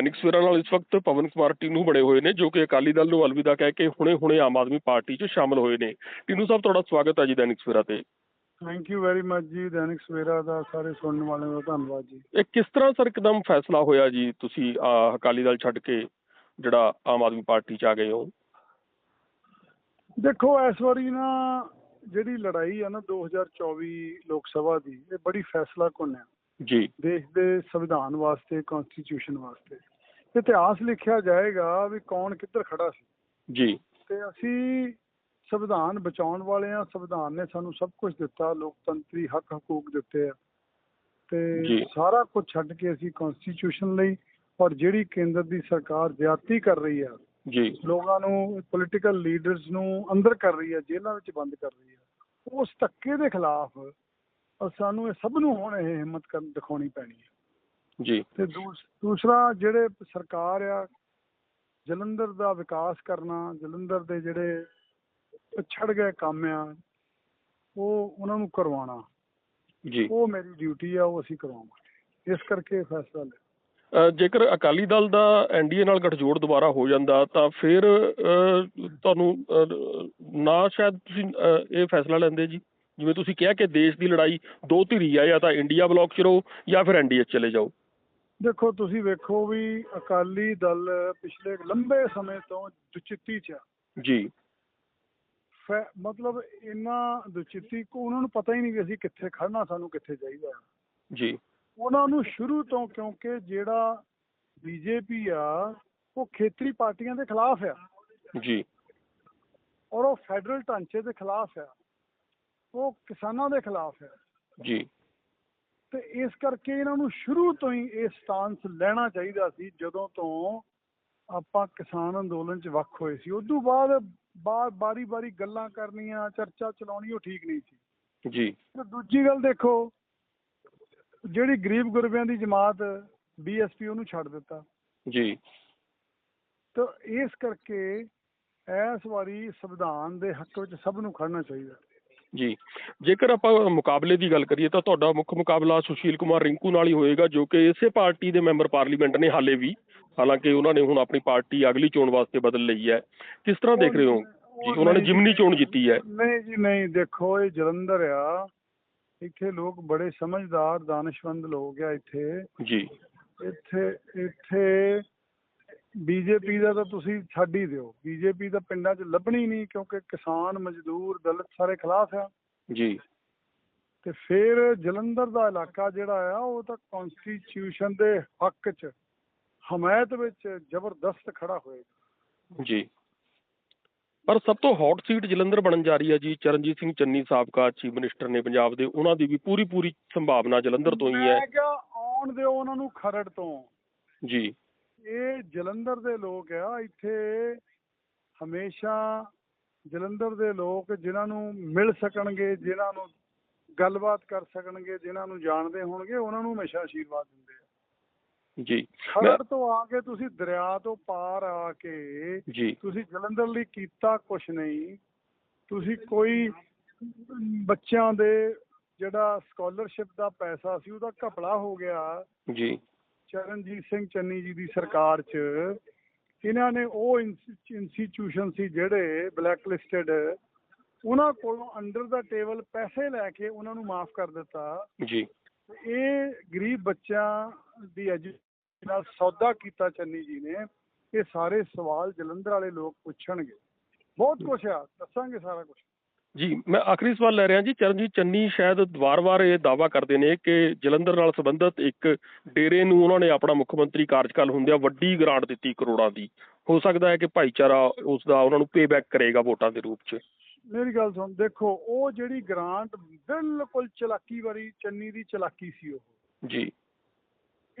ਸੈਨਿਕ ਸਵੇਰਾ ਨਾਲ ਇਸ ਵਕਤ ਪਵਨ ਕੁਮਾਰ ਟੀਨੂ ਬਣੇ ਹੋਏ ਨੇ ਜੋ ਕਿ ਅਕਾਲੀ ਦਲ ਨੂੰ ਅਲਵਿਦਾ ਕਹਿ ਕੇ ਹੁਣੇ-ਹੁਣੇ ਆਮ ਆਦਮੀ ਪਾਰਟੀ 'ਚ ਸ਼ਾਮਲ ਹੋਏ ਨੇ। ਟੀਨੂ ਸਾਹਿਬ ਤੁਹਾਡਾ ਸਵਾਗਤ ਹੈ ਜੀ ਦੈਨਿਕ ਸਵੇਰਾ ਤੇ। ਥੈਂਕ ਯੂ ਵੈਰੀ ਮਚ ਜੀ ਦੈਨਿਕ ਸਵੇਰਾ ਦਾ ਸਾਰੇ ਸੁਣਨ ਵਾਲਿਆਂ ਦਾ ਧੰਨਵਾਦ ਜੀ। ਇਹ ਕਿਸ ਤਰ੍ਹਾਂ ਸਰ ਇੱਕਦਮ ਫੈਸਲਾ ਹੋਇਆ ਜੀ ਤੁਸੀਂ ਅਕਾਲੀ ਦਲ ਛੱਡ ਕੇ ਜਿਹੜਾ ਆਮ ਆਦਮੀ ਪਾਰਟੀ 'ਚ ਆ ਗਏ ਹੋ? ਦੇਖੋ ਇਸ ਵਾਰੀ ਨਾ ਜਿਹੜੀ ਲੜਾਈ ਆ ਨਾ 2024 ਲੋਕ ਸਭਾ ਦੀ ਇਹ ਬੜੀ ਫੈਸਲਾ ਕੁੰਨ ਹੈ ਜੀ। ਦੇਸ਼ ਦੇ ਸੰਵਿਧਾਨ ਵਾਸਤੇ ਕਨਸਟੀਟਿਊਸ਼ਨ ਵਾਸਤੇ। ਇਤਿਹਾਸ ਲਿਖਿਆ ਜਾਏਗਾ ਵੀ ਕੌਣ ਕਿੱਧਰ ਖੜਾ ਸੀ। ਜੀ। ਤੇ ਅਸੀਂ ਸੰਵਿਧਾਨ ਬਚਾਉਣ ਵਾਲੇ ਆ ਸੰਵਿਧਾਨ ਨੇ ਸਾਨੂੰ ਸਭ ਕੁਝ ਦਿੱਤਾ। ਲੋਕਤੰਤਰੀ ਹੱਕ ਹਕੂਕ ਦਿੱਤੇ ਆ। ਤੇ ਸਾਰਾ ਕੁਝ ਛੱਡ ਕੇ ਅਸੀਂ ਕਨਸਟੀਟਿਊਸ਼ਨ ਲਈ ਔਰ ਜਿਹੜੀ ਕੇਂਦਰ ਦੀ ਸਰਕਾਰ ਜ਼ਿਆਦਤੀ ਕਰ ਰਹੀ ਆ ਜੀ। ਲੋਕਾਂ ਨੂੰ ਪੋਲੀਟੀਕਲ ਲੀਡਰਸ ਨੂੰ ਅੰਦਰ ਕਰ ਰਹੀ ਹੈ ਜੇਲ੍ਹਾਂ ਵਿੱਚ ਬੰਦ ਕਰ ਰਹੀ ਹੈ ਉਸ ਧੱਕੇ ਦੇ ਖਿਲਾਫ ਸਾਨੂੰ ਇਹ ਸਭ ਨੂੰ ਹੁਣ ਇਹ ਹਿੰਮਤ ਕਰ ਦਿਖਾਉਣੀ ਪੈਣੀ ਹੈ ਜੀ। ਤੇ ਦੂਸ- ਦੂਸਰਾ ਜਿਹੜੇ ਸਰਕਾਰ ਆ ਜਲੰਧਰ ਦਾ ਵਿਕਾਸ ਕਰਨਾ ਜਲੰਧਰ ਦੇ ਜਿਹੜੇ ਪਿਛੜ ਗਏ ਕੰਮ ਆ ਉਹ ਉਹਨਾਂ ਨੂੰ ਕਰਵਾਉਣਾ। ਜੀ। ਉਹ ਮੇਰੀ ਡਿਊਟੀ ਆ ਉਹ ਅਸੀਂ ਕਰਵਾਵਾਂਗੇ। ਇਸ ਕਰਕੇ ਫੈਸਲਾ ਲਿਆ। ਜੇਕਰ ਅਕਾਲੀ ਦਲ ਦਾ ਐਨਡੀਏ ਨਾਲ ਗੱਠਜੋੜ ਦੁਬਾਰਾ ਹੋ ਜਾਂਦਾ ਤਾਂ ਫਿਰ ਤੁਹਾਨੂੰ ਨਾ ਸ਼ਾਇਦ ਤੁਸੀਂ ਇਹ ਫੈਸਲਾ ਲੈਂਦੇ ਜੀ। ਜਿਵੇਂ ਤੁਸੀਂ ਕਿਹਾ ਕਿ ਦੇਸ਼ ਦੀ ਲੜਾਈ ਦੋ ਧਿਰੀ ਆ ਜਾਂ ਤਾਂ ਇੰਡੀਆ ਬਲੌਕ 'ਚ ਰਹੋ ਜਾਂ ਫਿਰ ਐਨਡੀਏ 'ਚ ਚਲੇ ਜਾਓ। ਦੇਖੋ ਤੁਸੀਂ ਵੇਖੋ ਵੀ ਅਕਾਲੀ ਦਲ ਪਿਛਲੇ ਲੰਬੇ ਸਮੇਂ ਤੋਂ ਦੁਚਿੱਤੀ ਚ ਆ। ਜੀ। ਫੈ- ਮਤਲਬ ਇੰਨਾ ਦੁਚਿੱਤੀ ਕੋ ਉਹਨਾਂ ਨੂੰ ਪਤਾ ਹੀ ਨਹੀਂ ਵੀ ਅਸੀਂ ਕਿੱਥੇ ਖੜਨਾ ਸਾਨੂੰ ਕਿੱਥੇ ਚਾਹੀਦਾ। ਜੀ। ਉਹਨਾਂ ਨੂੰ ਸ਼ੁਰੂ ਤੋਂ ਕਿਉਂਕਿ ਜਿਹੜਾ ਬੀਜੇਪੀ ਆ ਉਹ ਖੇਤਰੀ ਪਾਰਟੀਆਂ ਦੇ ਖਿਲਾਫ ਆ। ਜੀ। ਔਰ ਉਹ ਫੈਡਰਲ ਢਾਂਚੇ ਦੇ ਖਿਲਾਫ ਆ। ਉਹ ਕਿਸਾਨਾਂ ਦੇ ਖਿਲਾਫ ਆ। ਜੀ। ਤੇ ਇਸ ਕਰਕੇ ਇਹਨਾਂ ਨੂੰ ਸ਼ੁਰੂ ਤੋਂ ਹੀ ਇਹ ਸਟਾਂਸ ਲੈਣਾ ਚਾਹੀਦਾ ਸੀ ਜਦੋਂ ਤੋਂ ਆਪਾਂ ਕਿਸਾਨ ਅੰਦੋਲਨ 'ਚ ਵੱਖ ਹੋਏ ਸੀ। ਉਦੋਂ ਬਾਅਦ ਬਾਰ ਬਾਰੀ ਬਾਰੀ ਗੱਲਾਂ ਕਰਨੀਆਂ ਚਰਚਾ ਚਲਾਉਣੀ ਉਹ ਠੀਕ ਨਹੀਂ ਸੀ। ਜੀ। ਤੇ ਦੂਜੀ ਗੱਲ ਦੇਖੋ ਜਿਹੜੀ ਗਰੀਬ ਗੁਰਬਿਆਂ ਦੀ ਜਮਾਤ ਬੀਐਸਪੀ ਉਹਨੂੰ ਛੱਡ ਦਿੱਤਾ। ਜੀ। ਤਾਂ ਇਸ ਕਰਕੇ ਇਸ ਵਾਰੀ ਸੰਵਿਧਾਨ ਦੇ ਹੱਕ ਵਿੱਚ ਸਭ ਨੂੰ ਖੜਨਾ ਚਾਹੀਦਾ। ਜੀ। ਜੇਕਰ ਆਪਾਂ ਮੁਕਾਬਲੇ ਦੀ ਗੱਲ ਕਰੀਏ ਤਾਂ ਤੁਹਾਡਾ ਮੁੱਖ ਮੁਕਾਬਲਾ ਸੁਸ਼ੀਲ ਕੁਮਾਰ ਰਿੰਕੂ ਨਾਲ ਹੀ ਹੋਏਗਾ ਜੋ ਕਿ ਇਸੇ ਪਾਰਟੀ ਦੇ ਮੈਂਬਰ ਪਾਰਲੀਮੈਂਟ ਨੇ ਹਾਲੇ ਵੀ। ਹਾਲਾਂਕਿ ਉਹਨਾਂ ਨੇ ਹੁਣ ਆਪਣੀ ਪਾਰਟੀ ਅਗਲੀ ਚੋਣ ਵਾਸਤੇ ਬਦਲ ਲਈ ਹੈ। ਕਿਸ ਤਰ੍ਹਾਂ ਦੇਖ ਰਹੇ ਹੋ? ਜੀ ਉਹਨਾਂ ਨੇ ਜਿਮਨੀ ਚੋਣ ਜਿੱਤੀ ਹੈ। ਨਹੀਂ ਜੀ ਨਹੀਂ ਦੇਖੋ ਇਹ ਜਲੰਧਰ ਆ। ਇੱਥੇ ਲੋਕ ਬੜੇ ਸਮਝਦਾਰ ਦਾਨਿਸ਼ਮੰਦ ਲੋਕ ਆ ਇੱਥੇ। ਜੀ। ਇੱਥੇ ਇੱਥੇ ਬੀਜੇਪੀ ਦਾ ਤਾਂ ਤੁਸੀਂ ਛੱਡ ਹੀ ਦਿਓ। ਬੀਜੇਪੀ ਤਾਂ ਪਿੰਡਾਂ 'ਚ ਲੱਭਣੀ ਨਹੀਂ ਕਿਉਂਕਿ ਕਿਸਾਨ ਮਜ਼ਦੂਰ ਦਲਿਤ ਸਾਰੇ ਖਿਲਾਫ ਆ। ਜੀ। ਤੇ ਫਿਰ ਜਲੰਧਰ ਦਾ ਇਲਾਕਾ ਜਿਹੜਾ ਆ ਉਹ ਤਾਂ ਕਨਸਟੀਟਿਊਸ਼ਨ ਦੇ ਹੱਕ 'ਚ ਹਮਾਇਤ ਵਿੱਚ ਜ਼ਬਰਦਸਤ ਖੜਾ ਹੋਏਗਾ। ਜੀ। ਪਰ ਸਭ ਤੋਂ ਹੌਟ ਸੀਟ ਜਲੰਧਰ ਬਣਨ ਜਾ ਰਹੀ ਹੈ ਜੀ ਚਰਨਜੀਤ ਸਿੰਘ ਚੰਨੀ ਸਾਬਕਾ ਚੀਫ ਮਿਨਿਸਟਰ ਨੇ ਪੰਜਾਬ ਦੇ ਉਹਨਾਂ ਦੀ ਵੀ ਪੂਰੀ ਪੂਰੀ ਸੰਭਾਵਨਾ ਜਲੰਧਰ ਤੋਂ ਹੀ ਹੈ। ਮੈਂ ਕਿਹਾ ਆਉਣ ਦਿਓ ਉਹਨਾਂ ਨੂੰ ਖਰੜ ਤੋਂ। ਜੀ। ਇਹ ਜਲੰਧਰ ਦੇ ਲੋਕ ਆ ਇੱਥੇ ਹਮੇਸ਼ਾ ਜਲੰਧਰ ਦੇ ਲੋਕ ਜਿਨ੍ਹਾਂ ਨੂੰ ਮਿਲ ਸਕਣਗੇ ਜਿਨ੍ਹਾਂ ਨੂੰ ਗੱਲਬਾਤ ਕਰ ਸਕਣਗੇ ਜਿਨ੍ਹਾਂ ਨੂੰ ਜਾਣਦੇ ਹੋਣਗੇ ਉਹਨਾਂ ਨੂੰ ਹਮੇਸ਼ਾ ਆਸ਼ੀਰਵਾਦ ਦਿੰਦੇ ਆ। ਜੀ। ਖਰੜ ਤੋਂ ਆ ਕੇ ਤੁਸੀਂ ਦਰਿਆ ਤੋਂ ਪਾਰ ਆ ਕੇ ਜੀ। ਤੁਸੀਂ ਜਲੰਧਰ ਲਈ ਕੀਤਾ ਕੁਛ ਨਹੀਂ ਤੁਸੀਂ ਕੋਈ ਬੱਚਿਆਂ ਦੇ ਜਿਹੜਾ ਸਕਾਲਰਸ਼ਿਪ ਦਾ ਪੈਸਾ ਸੀ ਉਹਦਾ ਘਪਲਾ ਹੋ ਗਿਆ। ਜੀ। ਚਰਨਜੀਤ ਸਿੰਘ ਚੰਨੀ ਜੀ ਦੀ ਸਰਕਾਰ 'ਚ ਇਹਨਾਂ ਨੇ ਉਹ ਇੰਸਟੀਚਿਊਸ਼ਨ ਸੀ ਜਿਹੜੇ ਬਲੈਕ ਲਿਸਟਡ ਉਹਨਾਂ ਕੋਲੋਂ ਅੰਡਰ ਦਾ ਟੇਬਲ ਪੈਸੇ ਲੈ ਕੇ ਉਹਨਾਂ ਨੂੰ ਮਾਫ ਕਰ ਦਿੱਤਾ। ਜੀ। ਇਹ ਗਰੀਬ ਬੱਚਿਆਂ ਦੀ ਐਜੂਕੇਸ਼ਨ ਨਾਲ ਸੌਦਾ ਕੀਤਾ ਚੰਨੀ ਜੀ ਨੇ ਇਹ ਸਾਰੇ ਸਵਾਲ ਜਲੰਧਰ ਵਾਲੇ ਲੋਕ ਪੁੱਛਣਗੇ। ਬਹੁਤ ਕੁਛ ਆ ਦੱਸਾਂਗੇ ਸਾਰਾ ਕੁਝ ਜੀ ਮੈਂ ਆਖਰੀ ਸਵਾਲ ਲੈ ਰਿਹਾ ਜੀ ਚਰਨਜੀਤ ਚੰਨੀ ਸ਼ਾਇਦ ਵਾਰ-ਵਾਰ ਇਹ ਦਾਵਾ ਕਰਦੇ ਨੇ ਕਿ ਜਲੰਧਰ ਨਾਲ ਸੰਬੰਧਿਤ ਇੱਕ ਡੇਰੇ ਨੂੰ ਉਹਨਾਂ ਨੇ ਆਪਣਾ ਮੁੱਖ ਮੰਤਰੀ ਕਾਰਜਕਾਲ ਹੁੰਦਿਆਂ ਵੱਡੀ ਗ੍ਰਾਂਟ ਦਿੱਤੀ ਕਰੋੜਾਂ ਦੀ। ਹੋ ਸਕਦਾ ਹੈ ਕਿ ਭਾਈਚਾਰਾ ਉਸ ਦਾ ਉਹਨਾਂ ਨੂੰ ਪੇਬੈਕ ਕਰੇਗਾ ਵੋਟਾਂ ਦੇ ਰੂਪ 'ਚ। ਮੇਰੀ ਗੱਲ ਸੁਣ ਦੇਖੋ ਉਹ ਜਿਹੜੀ ਗ੍ਰਾਂਟ ਬਿਲਕੁਲ ਚਲਾਕੀ ਵਾਲੀ ਚੰਨੀ ਦੀ ਚਲਾਕੀ ਸੀ ਉਹ। ਜੀ।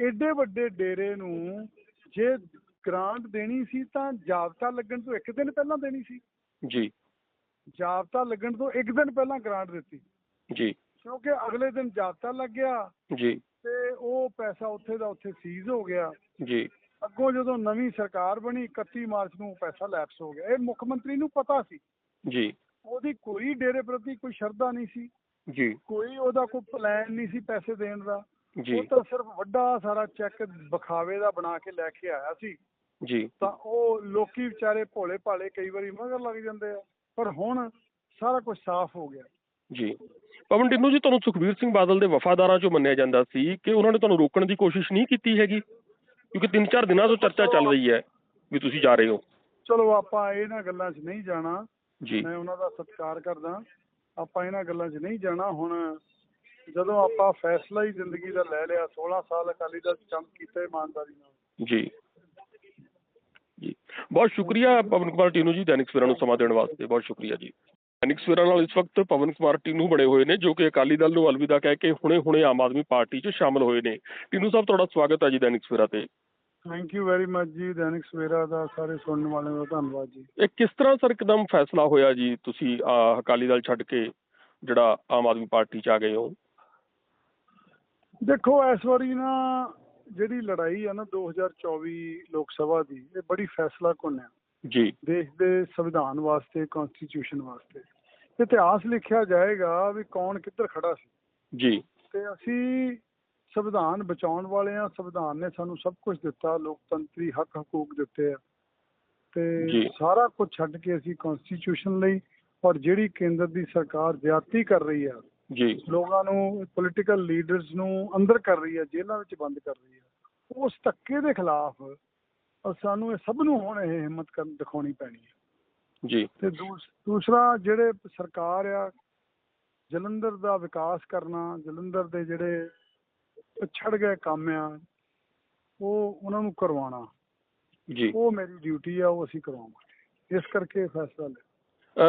ਏਡੇ ਵੱਡੇ ਡੇਰੇ ਨੂੰ ਜੇ ਗ੍ਰਾਂਟ ਦੇਣੀ ਸੀ ਤਾਂ ਜਾਬਤਾ ਲੱਗਣ ਤੋਂ ਇੱਕ ਦਿਨ ਪਹਿਲਾਂ ਦੇਣੀ ਸੀ। ਜੀ। ਜਾਬਤਾ ਲੱਗਣ ਤੋਂ ਇੱਕ ਦਿਨ ਪਹਿਲਾਂ ਗ੍ਰਾਂਟ ਦਿੱਤੀ। ਜੀ। ਕਿਉਂਕਿ ਅਗਲੇ ਦਿਨ ਜਾਬਤਾ ਲੱਗ ਗਿਆ ਜੀ। ਤੇ ਉਹ ਪੈਸਾ ਉੱਥੇ ਦਾ ਉੱਥੇ ਸੀਜ਼ ਹੋ ਗਿਆ। ਜੀ। ਅੱਗੋਂ ਜਦੋਂ ਨਵੀਂ ਸਰਕਾਰ ਬਣੀ 31 ਮਾਰਚ ਨੂੰ ਪੈਸਾ ਲੈਪਸ ਹੋ ਗਿਆ। ਇਹ ਮੁੱਖ ਮੰਤਰੀ ਨੂੰ ਪਤਾ ਸੀ। ਜੀ। ਉਹਦੀ ਕੋਈ ਡੇਰੇ ਪ੍ਰਤੀ ਕੋਈ ਸ਼ਰਧਾ ਨਹੀਂ ਸੀ। ਜੀ। ਕੋਈ ਉਹਦਾ ਕੋਈ ਪਲਾਨ ਨਹੀਂ ਸੀ ਪੈਸੇ ਦੇਣ ਦਾ। ਜੀ। ਉਹ ਤਾਂ ਸਿਰਫ ਵੱਡਾ ਸਾਰਾ ਚੈੱਕ ਵਿਖਾਵੇ ਦਾ ਬਣਾ ਕੇ ਲੈ ਕੇ ਆਇਆ ਸੀ। ਜੀ। ਤਾਂ ਉਹ ਲੋਕੀ ਵਿਚਾਰੇ ਭੋਲੇ ਭਾਲੇ ਕਈ ਵਾਰੀ ਮਗਰ ਲੱਗ ਜਾਂਦੇ ਆ। ਪਰ ਹੁਣ ਸਾਰਾ ਕੁਝ ਸਾਫ਼ ਹੋ ਗਿਆ। ਜੀ। ਪਵਨ ਟਿੰਨੂ ਜੀ ਤੁਹਾਨੂੰ ਸੁਖਬੀਰ ਸਿੰਘ ਬਾਦਲ ਦੇ ਵਫਾਦਾਰਾਂ ਚੋਂ ਮੰਨਿਆ ਜਾਂਦਾ ਸੀ ਕਿ ਉਹਨਾਂ ਨੇ ਤੁਹਾਨੂੰ ਰੋਕਣ ਦੀ ਕੋਸ਼ਿਸ਼ ਨਹੀਂ ਕੀਤੀ ਹੈਗੀ? ਕਿਉਂਕਿ ਤਿੰਨ ਚਾਰ ਦਿਨਾਂ ਤੋਂ ਚਰਚਾ ਚੱਲ ਰਹੀ ਹੈ ਵੀ ਤੁਸੀਂ ਜਾ ਰਹੇ ਹੋ। ਚਲੋ ਆਪਾਂ ਇਹਨਾਂ ਗੱਲਾਂ 'ਚ ਨਹੀਂ ਜਾਣਾ। ਜੀ। ਮੈਂ ਉਹਨਾਂ ਦਾ ਸਤਿਕਾਰ ਕਰਦਾ। ਆਪਾਂ ਇਹਨਾਂ ਗੱਲਾਂ 'ਚ ਨਹੀਂ ਜਾਣਾ। ਹੁਣ ਜਦੋਂ ਆਪਾਂ ਫੈਸਲਾ ਹੀ ਜ਼ਿੰਦਗੀ ਦਾ ਲੈ ਲਿਆ 16 ਸਾਲ ਅਕਾਲੀ ਦਲ 'ਚ ਕੰਮ ਕੀਤਾ ਇਮਾਨਦਾਰੀ ਨਾਲ। ਜੀ। ਬਹੁਤ ਸ਼ੁਕਰੀਆ ਪਵਨ ਕੁਮਾਰ ਟੀਨੂ ਜੀ ਦੈਨਿਕ ਸਵੇਰਾ ਨੂੰ ਸਮਾਂ ਦੇਣ ਵਾਸਤੇ ਬਹੁਤ ਸ਼ੁਕਰੀਆ ਜੀ। ਦੈਨਿਕ ਸਵੇਰਾ ਨਾਲ ਇਸ ਵਕਤ ਪਵਨ ਕੁਮਾਰ ਟੀਨੂ ਬਣੇ ਹੋਏ ਨੇ ਜੋ ਕਿ ਅਕਾਲੀ ਦਲ ਨੂੰ ਅਲਵਿਦਾ ਕਹਿ ਕੇ ਹੁਣੇ-ਹੁਣੇ ਆਮ ਆਦਮੀ ਪਾਰਟੀ 'ਚ ਸ਼ਾਮਲ ਹੋਏ ਨੇ। ਟੀਨੂ ਸਾਹਿਬ ਤੁਹਾਡਾ ਸਵਾਗਤ ਹੈ ਜੀ ਦੈਨਿਕ ਸਵੇਰਾ ਤੇ। ਥੈਂਕ ਯੂ ਵੈਰੀ ਮਚ ਜੀ ਦੈਨਿਕ ਸਵੇਰਾ ਦਾ ਸਾਰੇ ਸੁਣਨ ਵਾਲਿਆਂ ਦਾ ਧੰਨਵਾਦ ਜੀ। ਇਹ ਕਿਸ ਤਰ੍ਹਾਂ ਸਰ ਇੱਕਦਮ ਫੈਸਲਾ ਹੋਇਆ ਜੀ ਤੁਸੀਂ ਅਕਾਲੀ ਦਲ ਛੱਡ ਕੇ ਜਿਹੜਾ ਆਮ ਆਦਮੀ ਪਾਰਟੀ 'ਚ ਆ ਗਏ ਹੋ? ਦੇਖੋ ਇਸ ਵਾਰੀ ਨਾ ਜਿਹੜੀ ਲੜਾਈ ਆ ਨਾ 2024 ਲੋਕ ਸਭਾ ਦੀ ਇਹ ਬੜੀ ਫੈਸਲਾ ਕੁੰਨ ਹੈ ਜੀ। ਦੇਸ਼ ਦੇ ਸੰਵਿਧਾਨ ਵਾਸਤੇ ਕਨਸਟੀਟਿਊਸ਼ਨ ਵਾਸਤੇ। ਇਤਿਹਾਸ ਲਿਖਿਆ ਜਾਏਗਾ ਵੀ ਕੌਣ ਕਿੱਧਰ ਖੜਾ ਸੀ। ਜੀ। ਤੇ ਅਸੀਂ ਸੰਵਿਧਾਨ ਬਚਾਉਣ ਵਾਲੇ ਆ ਸੰਵਿਧਾਨ ਨੇ ਸਾਨੂੰ ਸਭ ਕੁਝ ਦਿੱਤਾ ਲੋਕਤੰਤਰੀ ਹੱਕ ਹਕੂਕ ਦਿੱਤੇ ਆ। ਤੇ ਸਾਰਾ ਕੁਝ ਛੱਡ ਕੇ ਅਸੀਂ ਕਨਸਟੀਟਿਊਸ਼ਨ ਲਈ ਔਰ ਜਿਹੜੀ ਕੇਂਦਰ ਦੀ ਸਰਕਾਰ ਜ਼ਿਆਦਤੀ ਕਰ ਰਹੀ ਆ ਜੀ। ਲੋਕਾਂ ਨੂੰ ਪੋਲੀਟੀਕਲ ਲੀਡਰਸ ਨੂੰ ਅੰਦਰ ਕਰ ਰਹੀ ਹੈ ਜੇਲ੍ਹਾਂ ਵਿੱਚ ਬੰਦ ਕਰ ਰਹੀ ਹੈ ਉਸ ਧੱਕੇ ਦੇ ਖਿਲਾਫ ਸਾਨੂੰ ਇਹ ਸਭ ਨੂੰ ਹੁਣ ਇਹ ਹਿੰਮਤ ਕਰਨ ਦਿਖਾਉਣੀ ਪੈਣੀ ਹੈ। ਜੀ। ਤੇ ਦੂਸ- ਦੂਸਰਾ ਜਿਹੜੇ ਸਰਕਾਰ ਆ ਜਲੰਧਰ ਦਾ ਵਿਕਾਸ ਕਰਨਾ ਜਲੰਧਰ ਦੇ ਜਿਹੜੇ ਪਿਛੜ ਗਏ ਕੰਮ ਆ ਉਹ ਉਹਨਾਂ ਨੂੰ ਕਰਵਾਉਣਾ। ਜੀ। ਉਹ ਮੇਰੀ ਡਿਊਟੀ ਆ ਉਹ ਅਸੀਂ ਕਰਵਾਵਾਂਗੇ। ਇਸ ਕਰਕੇ ਫੈਸਲਾ ਲਿਆ।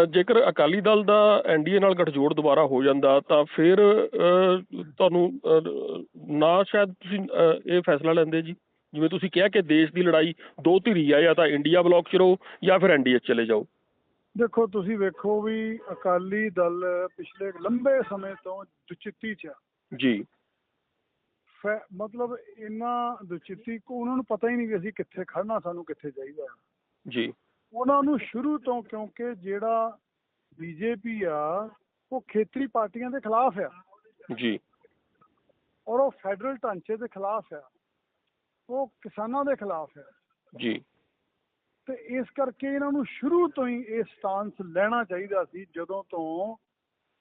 ਜੇਕਰ ਅਕਾਲੀ ਦਲ ਦਾ ਐਨਡੀਏ ਨਾਲ ਗੱਠਜੋੜ ਦੁਬਾਰਾ ਹੋ ਜਾਂਦਾ ਤਾਂ ਫਿਰ ਤੁਹਾਨੂੰ ਨਾ ਸ਼ਾਇਦ ਤੁਸੀਂ ਇਹ ਫੈਸਲਾ ਲੈਂਦੇ ਜੀ। ਜਿਵੇਂ ਤੁਸੀਂ ਕਿਹਾ ਕਿ ਦੇਸ਼ ਦੀ ਲੜਾਈ ਦੋ ਧਿਰੀ ਆ ਜਾਂ ਤਾਂ ਇੰਡੀਆ ਬਲੌਕ 'ਚ ਰਹੋ ਜਾਂ ਫਿਰ ਐਨਡੀਏ 'ਚ ਚਲੇ ਜਾਓ। ਦੇਖੋ ਤੁਸੀਂ ਵੇਖੋ ਵੀ ਅਕਾਲੀ ਦਲ ਪਿਛਲੇ ਲੰਬੇ ਸਮੇਂ ਤੋਂ ਦੁਚਿੱਤੀ ਚ ਜੀ। ਫੈ- ਮਤਲਬ ਇੰਨਾ ਦੁਚਿੱਤੀ ਕੋ ਉਹਨਾਂ ਨੂੰ ਪਤਾ ਹੀ ਨਹੀਂ ਵੀ ਅਸੀਂ ਕਿੱਥੇ ਖੜਨਾ ਸਾਨੂੰ ਕਿੱਥੇ ਚਾਹੀਦਾ। ਜੀ। ਉਹਨਾਂ ਨੂੰ ਸ਼ੁਰੂ ਤੋਂ ਕਿਉਂਕਿ ਜਿਹੜਾ ਬੀਜੇਪੀ ਆ ਉਹ ਖੇਤਰੀ ਪਾਰਟੀਆਂ ਦੇ ਖਿਲਾਫ ਆ। ਜੀ। ਔਰ ਉਹ ਫੈਡਰਲ ਢਾਂਚੇ ਦੇ ਖਿਲਾਫ ਆ। ਉਹ ਕਿਸਾਨਾਂ ਦੇ ਖਿਲਾਫ ਆ। ਜੀ। ਤੇ ਇਸ ਕਰਕੇ ਇਹਨਾਂ ਨੂੰ ਸ਼ੁਰੂ ਤੋਂ ਹੀ ਇਹ ਸਟਾਂਸ ਲੈਣਾ ਚਾਹੀਦਾ ਸੀ ਜਦੋਂ ਤੋਂ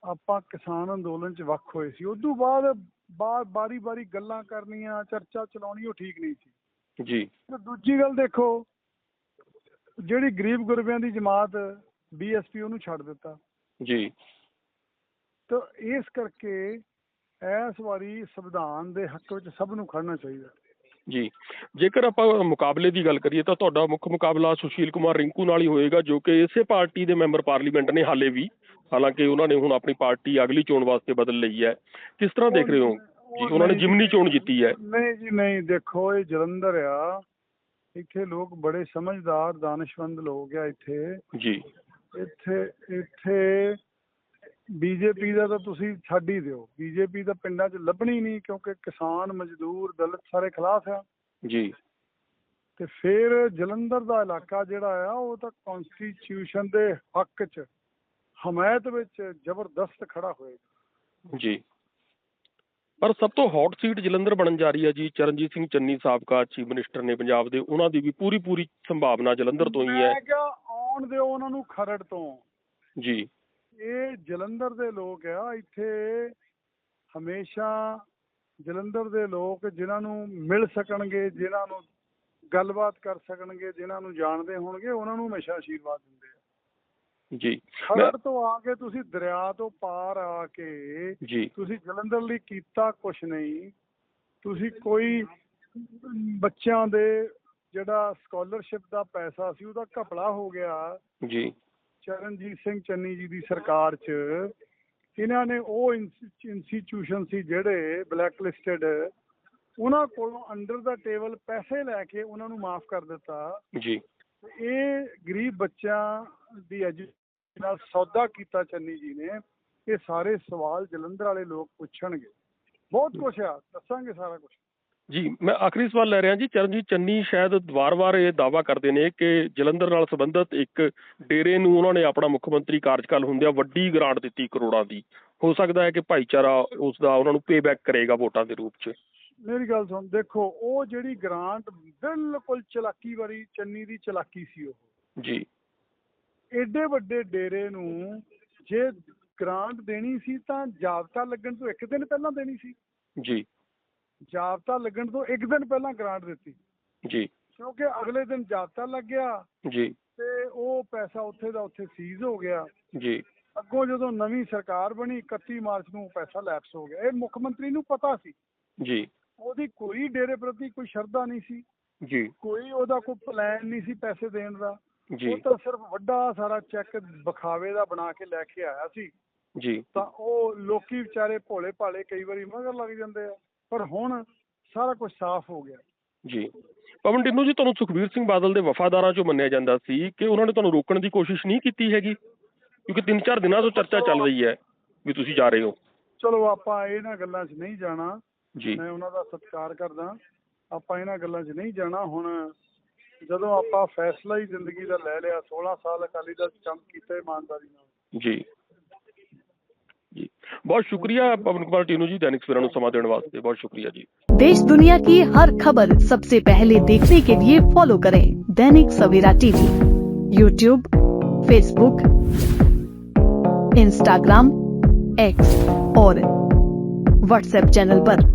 ਆਪਾਂ ਕਿਸਾਨ ਅੰਦੋਲਨ 'ਚ ਵੱਖ ਹੋਏ ਸੀ। ਉਦੋਂ ਬਾਅਦ ਬਾਰ ਬਾਰੀ ਬਾਰੀ ਗੱਲਾਂ ਕਰਨੀਆਂ ਚਰਚਾ ਚਲਾਉਣੀ ਉਹ ਠੀਕ ਨਹੀਂ ਸੀ। ਜੀ। ਤੇ ਦੂਜੀ ਗੱਲ ਦੇਖੋ ਜਿਹੜੀ ਗਰੀਬ ਗੁਰਬਿਆਂ ਦੀ ਜਮਾਤ ਬੀਐਸਪੀ ਉਹਨੂੰ ਛੱਡ ਦਿੱਤਾ। ਜੀ। ਤਾਂ ਇਸ ਕਰਕੇ ਇਸ ਵਾਰੀ ਸੰਵਿਧਾਨ ਦੇ ਹੱਕ ਵਿੱਚ ਸਭ ਨੂੰ ਖੜਨਾ ਚਾਹੀਦਾ। ਜੀ। ਜੇਕਰ ਆਪਾਂ ਮੁਕਾਬਲੇ ਦੀ ਗੱਲ ਕਰੀਏ ਤਾਂ ਤੁਹਾਡਾ ਮੁੱਖ ਮੁਕਾਬਲਾ ਸੁਸ਼ੀਲ ਕੁਮਾਰ ਰਿੰਕੂ ਨਾਲ ਹੀ ਹੋਏਗਾ ਜੋ ਕਿ ਇਸੇ ਪਾਰਟੀ ਦੇ ਮੈਂਬਰ ਪਾਰਲੀਮੈਂਟ ਨੇ ਹਾਲੇ ਵੀ। ਹਾਲਾਂਕਿ ਉਹਨਾਂ ਨੇ ਹੁਣ ਆਪਣੀ ਪਾਰਟੀ ਅਗਲੀ ਚੋਣ ਵਾਸਤੇ ਬਦਲ ਲਈ ਹੈ। ਕਿਸ ਤਰ੍ਹਾਂ ਦੇਖ ਰਹੇ ਹੋ? ਜੀ ਉਹਨਾਂ ਨੇ ਜਿਮਨੀ ਚੋਣ ਜਿੱਤੀ ਹੈ। ਨਹੀਂ ਜੀ ਨਹੀਂ ਦੇਖੋ ਇਹ ਜਲੰਧਰ ਆ। ਇੱਥੇ ਲੋਕ ਬੜੇ ਸਮਝਦਾਰ ਦਾਨਿਸ਼ਮੰਦ ਲੋਕ ਆ ਇੱਥੇ। ਜੀ। ਇੱਥੇ ਇੱਥੇ ਬੀਜੇਪੀ ਦਾ ਤਾਂ ਤੁਸੀਂ ਛੱਡ ਹੀ ਦਿਓ। ਬੀਜੇਪੀ ਦਾ ਪਿੰਡਾਂ 'ਚ ਲੱਭਣੀ ਨਹੀਂ ਕਿਉਂਕਿ ਕਿਸਾਨ ਮਜ਼ਦੂਰ ਦਲਿਤ ਸਾਰੇ ਖਿਲਾਫ ਆ। ਜੀ। ਤੇ ਫਿਰ ਜਲੰਧਰ ਦਾ ਇਲਾਕਾ ਜਿਹੜਾ ਆ ਉਹ ਤਾਂ ਕਨਸਟੀਟਿਊਸ਼ਨ ਦੇ ਹੱਕ 'ਚ ਹਮਾਇਤ ਵਿੱਚ ਜ਼ਬਰਦਸਤ ਖੜਾ ਹੋਏਗਾ। ਜੀ। ਪਰ ਸਭ ਤੋਂ ਹੌਟ ਸੀਟ ਜਲੰਧਰ ਬਣਨ ਜਾ ਰਹੀ ਹੈ ਜੀ ਚਰਨਜੀਤ ਸਿੰਘ ਚੰਨੀ ਸਾਬਕਾ ਚੀਫ ਮਿਨਿਸਟਰ ਨੇ ਪੰਜਾਬ ਦੇ ਉਹਨਾਂ ਦੀ ਵੀ ਪੂਰੀ ਪੂਰੀ ਸੰਭਾਵਨਾ ਜਲੰਧਰ ਤੋਂ ਹੀ ਹੈ। ਮੈਂ ਕਿਹਾ ਆਉਣ ਦਿਓ ਉਹਨਾਂ ਨੂੰ ਖਰੜ ਤੋਂ। ਜੀ। ਇਹ ਜਲੰਧਰ ਦੇ ਲੋਕ ਆ ਇੱਥੇ ਹਮੇਸ਼ਾ ਜਲੰਧਰ ਦੇ ਲੋਕ ਜਿਨ੍ਹਾਂ ਨੂੰ ਮਿਲ ਸਕਣਗੇ ਜਿਨ੍ਹਾਂ ਨੂੰ ਗੱਲਬਾਤ ਕਰ ਸਕਣਗੇ ਜਿਨ੍ਹਾਂ ਨੂੰ ਜਾਣਦੇ ਹੋਣਗੇ ਉਹਨਾਂ ਨੂੰ ਹਮੇਸ਼ਾ ਆਸ਼ੀਰਵਾਦ ਦਿੰਦੇ ਆ। ਜੀ। ਖਰੜ ਤੋਂ ਆ ਕੇ ਤੁਸੀਂ ਦਰਿਆ ਤੋਂ ਪਾਰ ਆ ਕੇ ਜੀ। ਤੁਸੀਂ ਜਲੰਧਰ ਲਈ ਕੀਤਾ ਕੁਛ ਨਹੀਂ। ਤੁਸੀਂ ਕੋਈ ਬੱਚਿਆਂ ਦੇ ਜਿਹੜਾ ਸਕਾਲਰਸ਼ਿਪ ਦਾ ਪੈਸਾ ਸੀ ਉਹਦਾ ਘਪਲਾ ਹੋ ਗਿਆ। ਜੀ। ਚਰਨਜੀਤ ਸਿੰਘ ਚੰਨੀ ਜੀ ਦੀ ਸਰਕਾਰ 'ਚ। ਇਹਨਾਂ ਨੇ ਉਹ ਇੰਸਟੀਚਿਊਸ਼ਨ ਸੀ ਜਿਹੜੇ ਬਲੈਕ ਲਿਸਟਡ ਉਹਨਾਂ ਕੋਲੋਂ ਅੰਡਰ ਦਾ ਟੇਬਲ ਪੈਸੇ ਲੈ ਕੇ ਉਹਨਾਂ ਨੂੰ ਮਾਫ ਕਰ ਦਿੱਤਾ। ਜੀ। ਇਹ ਗਰੀਬ ਬੱਚਿਆਂ ਦੀ ਐਜੂਕੇਸ਼ਨ ਨਾਲ ਸੌਦਾ ਕੀਤਾ ਚੰਨੀ ਜੀ ਨੇ ਇਹ ਸਾਰੇ ਸਵਾਲ ਜਲੰਧਰ ਵਾਲੇ ਲੋਕ ਪੁੱਛਣਗੇ। ਬਹੁਤ ਕੁਛ ਆ ਦੱਸਾਂਗੇ ਸਾਰਾ ਕੁਝ ਜੀ ਮੈਂ ਆਖਰੀ ਸਵਾਲ ਲੈ ਰਿਹਾ ਜੀ ਚਰਨਜੀਤ ਚੰਨੀ ਸ਼ਾਇਦ ਵਾਰ-ਵਾਰ ਇਹ ਦਾਵਾ ਕਰਦੇ ਨੇ ਕਿ ਜਲੰਧਰ ਨਾਲ ਸੰਬੰਧਿਤ ਇੱਕ ਡੇਰੇ ਨੂੰ ਉਹਨਾਂ ਨੇ ਆਪਣਾ ਮੁੱਖ ਮੰਤਰੀ ਕਾਰਜਕਾਲ ਹੁੰਦਿਆਂ ਵੱਡੀ ਗ੍ਰਾਂਟ ਦਿੱਤੀ ਕਰੋੜਾਂ ਦੀ। ਹੋ ਸਕਦਾ ਹੈ ਕਿ ਭਾਈਚਾਰਾ ਉਸ ਦਾ ਉਹਨਾਂ ਨੂੰ ਪੇਬੈਕ ਕਰੇਗਾ ਵੋਟਾਂ ਦੇ ਰੂਪ 'ਚ। ਮੇਰੀ ਗੱਲ ਸੁਣ ਦੇਖੋ ਉਹ ਜਿਹੜੀ ਗ੍ਰਾਂਟ ਬਿਲਕੁਲ ਚਲਾਕੀ ਵਾਲੀ ਚੰਨੀ ਦੀ ਚਲਾਕੀ ਸੀ ਉਹ। ਜੀ। ਏਡੇ ਵੱਡੇ ਡੇਰੇ ਨੂੰ ਜੇ ਗ੍ਰਾਂਟ ਦੇਣੀ ਸੀ ਤਾਂ ਜਾਬਤਾ ਲੱਗਣ ਤੋਂ ਇੱਕ ਦਿਨ ਪਹਿਲਾਂ ਦੇਣੀ ਸੀ। ਜੀ। ਜਾਬਤਾ ਲੱਗਣ ਤੋਂ ਇੱਕ ਦਿਨ ਪਹਿਲਾਂ ਗ੍ਰਾਂਟ ਦਿੱਤੀ। ਜੀ। ਕਿਉਂਕਿ ਅਗਲੇ ਦਿਨ ਜਾਬਤਾ ਲੱਗ ਗਿਆ ਜੀ। ਤੇ ਉਹ ਪੈਸਾ ਉੱਥੇ ਦਾ ਉੱਥੇ ਸੀਜ਼ ਹੋ ਗਿਆ। ਜੀ। ਅੱਗੋਂ ਜਦੋਂ ਨਵੀਂ ਸਰਕਾਰ ਬਣੀ 31 ਮਾਰਚ ਨੂੰ ਪੈਸਾ ਲੈਪਸ ਹੋ ਗਿਆ। ਇਹ ਮੁੱਖ ਮੰਤਰੀ ਨੂੰ ਪਤਾ ਸੀ। ਜੀ। ਉਹਦੀ ਕੋਈ ਡੇਰੇ ਪ੍ਰਤੀ ਕੋਈ ਸ਼ਰਧਾ ਨਹੀਂ ਸੀ। ਜੀ। ਕੋਈ ਉਹਦਾ ਕੋਈ ਪਲਾਨ ਨਹੀਂ ਸੀ ਪੈਸੇ ਦੇਣ ਦਾ। ਜੀ। ਉਹ ਤਾਂ ਸਿਰਫ ਵੱਡਾ ਸਾਰਾ ਚੈੱਕ ਵਿਖਾਵੇ ਦਾ ਬਣਾ ਕੇ ਲੈ ਕੇ ਆਇਆ ਸੀ। ਜੀ। ਤਾਂ ਉਹ ਲੋਕੀ ਵਿਚਾਰੇ ਭੋਲੇ ਭਾਲੇ ਕਈ ਵਾਰੀ ਮਗਰ ਲੱਗ ਜਾਂਦੇ ਆ। ਪਰ ਹੁਣ ਸਾਰਾ ਕੁਝ ਸਾਫ਼ ਹੋ ਗਿਆ। ਜੀ। ਪਵਨ ਟਿੰਨੂ ਜੀ ਤੁਹਾਨੂੰ ਸੁਖਬੀਰ ਸਿੰਘ ਬਾਦਲ ਦੇ ਵਫਾਦਾਰਾਂ ਚੋਂ ਮੰਨਿਆ ਜਾਂਦਾ ਸੀ ਕਿ ਉਹਨਾਂ ਨੇ ਤੁਹਾਨੂੰ ਰੋਕਣ ਦੀ ਕੋਸ਼ਿਸ਼ ਨਹੀਂ ਕੀਤੀ ਹੈਗੀ? ਕਿਉਂਕਿ ਤਿੰਨ ਚਾਰ ਦਿਨਾਂ ਤੋਂ ਚਰਚਾ ਚੱਲ ਰਹੀ ਹੈ ਵੀ ਤੁਸੀਂ ਜਾ ਰਹੇ ਹੋ। ਚਲੋ ਆਪਾਂ ਇਹਨਾਂ ਗੱਲਾਂ 'ਚ ਨਹੀਂ ਜਾਣਾ। ਜੀ। ਮੈਂ ਉਹਨਾਂ ਦਾ ਸਤਿਕਾਰ ਕਰਦਾ। ਆਪਾਂ ਇਹਨਾਂ ਗੱਲਾਂ 'ਚ ਨਹੀਂ ਜਾਣਾ। ਹੁਣ ਜਦੋਂ ਆਪਾਂ ਫੈਸਲਾ ਹੀ ਜ਼ਿੰਦਗੀ ਦਾ ਲੈ ਲਿਆ 16 ਸਾਲ ਅਕਾਲੀ ਦਲ 'ਚ ਕੰਮ ਕੀਤਾ ਇਮਾਨਦਾਰੀ ਨਾਲ ਜੀ ਜੀ ਬਹੁਤ ਸ਼ੁਕਰੀਆ ਪਵਨ ਕੁਮਾਰ ਟਿੰਨੂ ਜੀ ਦੈਨਿਕ ਸਵੇਰਾ ਨੂੰ ਸਮਾਂ ਦੇਣ ਵਾਸਤੇ ਬਹੁਤ ਸ਼ੁਕਰੀਆ ਜੀ देश दुनिया की हर खबर सबसे पहले देखने के लिए फॉलो करें Dainik Savera TV YouTube Facebook Instagram X और व्हाट्सएप चैनल पर।